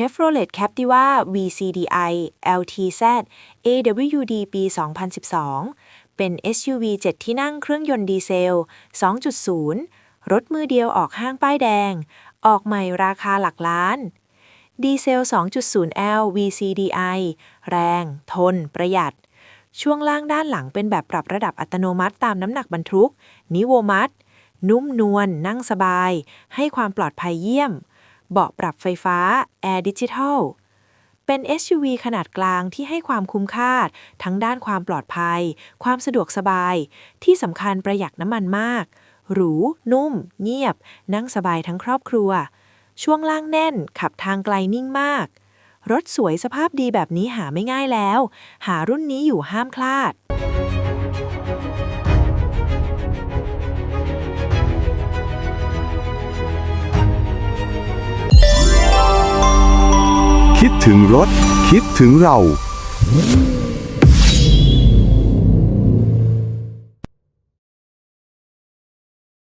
Chevrolet Captiva VCDI LTZ AWD ปี 2012 เป็น SUV 7 ที่นั่งเครื่องยนต์ดีเซล 2.0 รถมือเดียวออกห้างป้ายแดง ออกใหม่ราคาหลักล้านดีเซล 2.0L VCDI แรง ทน ประหยัด ช่วงล่างด้านหลังเป็นแบบปรับระดับอัตโนมัติตามน้ำหนักบรรทุก นิโวมัตนุ่มนวลนั่งสบาย ให้ความปลอดภัยเยี่ยม เบาะปรับไฟฟ้า Air Digital เป็น SUV ขนาดกลางที่ให้ความคุ้มค่า ทั้งด้านความปลอดภัย ความสะดวกสบาย ที่สำคัญประหยัดน้ำมันมาก หรู นุ่ม เงียบ นั่งสบายทั้งครอบครัว ช่วงล่างแน่น ขับทางไกลนิ่งมาก รถสวยสภาพดีแบบนี้หาไม่ง่ายแล้ว หารุ่นนี้อยู่ห้ามพลาด ถึงรถ คิดถึงเรา